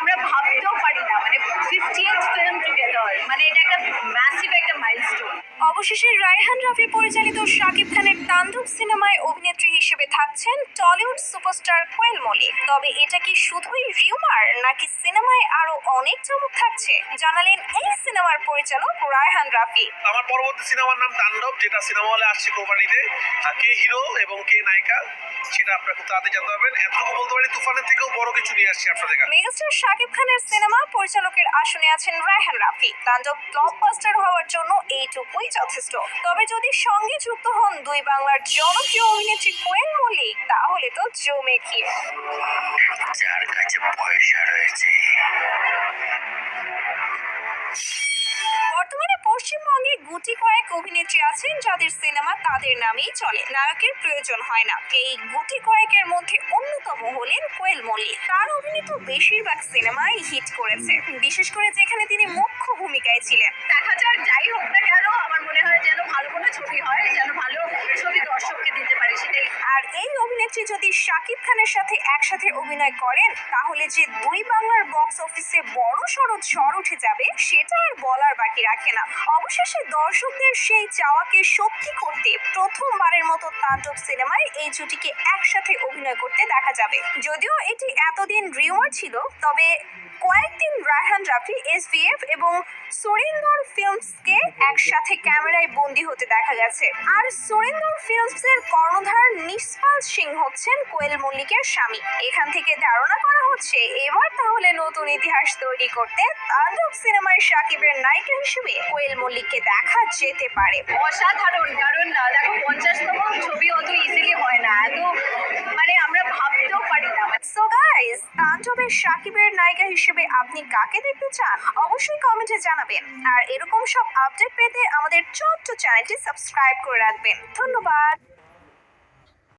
আমরা ভাবতেও পারি না মানে ফিফটি ফিল্ম টুগেদার মানে এটা একটা ম্যাসিভ একটা মাইলস্টোন অবশেষে রায়হান রাফি পরিচালিত শাকিব তাণ্ডব সিনেমায় অভিনেত্রী হিসেবে থাকছেন টলিউড সুপারস্টার কোয়েল মল্লিক তবে এটা কি শুধুই রিউমার নাকি সিনেমায় আরও অনেক চমক থাকছে? জানালেন এই সিনেমার পরিচালক রায়হান রাফি। আমার পরবর্তী সিনেমার নাম তাণ্ডব যেটা সিনেমা হলে আসছে কোম্পানিতে কে হিরো এবং কে নায়িকা সেটা আপনারা খুব তাড়াতাড়ি জানতে পারবেন। এতটুকু বলতে পারি তুফানের থেকেও বড় কিছু নিয়ে আসছি আপনাদের কাছে মেগাস্টার শাকিব খানের সিনেমা পরিচালকের আসনে আছেন রায়হান রাফি। তাণ্ডব ব্লকবাস্টার হওয়ার জন্য এইটুকুই যথেষ্ট। তবে যদি সঙ্গে যুক্ত হন দুই বাংলার জনপ্রিয় অভিনেত্রী কোয়েল মল্লিক তাহলে তো জমে খেয়ে যার কাছে পয়সা রয়েছে। বর্তমানে পশ্চিমবঙ্গে গুটি কয়েক অভিনেত্রী আছেন যাদের সিনেমা তাদের নামেই চলে। নায়কের প্রয়োজন হয় না। এই গুটি কয়েকের মধ্যে অন্যতম হলেন কোয়েল মল্লিক। তার অভিনীত বেশিরভাগ সিনেমাই হিট করেছে। বিশেষ করে যেখানে তিনি মুখ্য ভূমিকায় ছিলেন। দেখা যাক যাই হোক না কেন আমার মনে হয় যেন ভালো কোনো ছবি হয় যেন ভালো ছবি দর্শককে দিতে পারি সেটাই আর এই অভিনেত্রী যদি শাকিব খানের সাথে একসাথে অভিনয় করেন, তাহলে যে দুই বাংলার বক্স অফিসে বড় সড়ো ঝড় উঠে যাবে, সেটা আর বলার বাকি রাখে না। অবশেষে দর্শকদের সেই চাওয়াকে সত্যি করতে প্রথমবারের মতো তাণ্ডব সিনেমায় এই জুটিকে একসাথে অভিনয় করতে দেখা যাবে। যদিও এটি এতদিন রিউমার ছিল, তবে কয়েকদিন রায়হান রাফি এসভিএফ এবং সুরিন্দর ফিল্মসকে একসাথে ক্যামেরায় বন্দী হতে দেখা গেছে। আর সুরিন্দর ফিল্মসের কর্ণধার নিষ্পাল সিং হচ্ছেন কোয়েল মল্লিকের স্বামী। এখান থেকে ধারণা করা হচ্ছে এবার তাহলে নতুন ইতিহাস তৈরি করতে তাণ্ডব সিনেমায় সাকিবের নায়িকা হিসেবে কোয়েল মল্লিককে দেখা যেতে পারে। অসাধারণ কারণ আহ, দেখো পঞ্চাশতম ছবি অত ইজিলি হয় না এত মানে আমরা ভাবতেও পারি না। সো গাইস তাণ্ডবের সাকিবের নায়িকা হিসেবে আপনি কাকে দেখতে চান? অবশ্যই কমেন্টে জানাবেন। আর এরকম সব আপডেট পেতে আমাদের ছোট্ট চ্যানেলটি সাবস্ক্রাইব করে রাখবেন। ধন্যবাদ।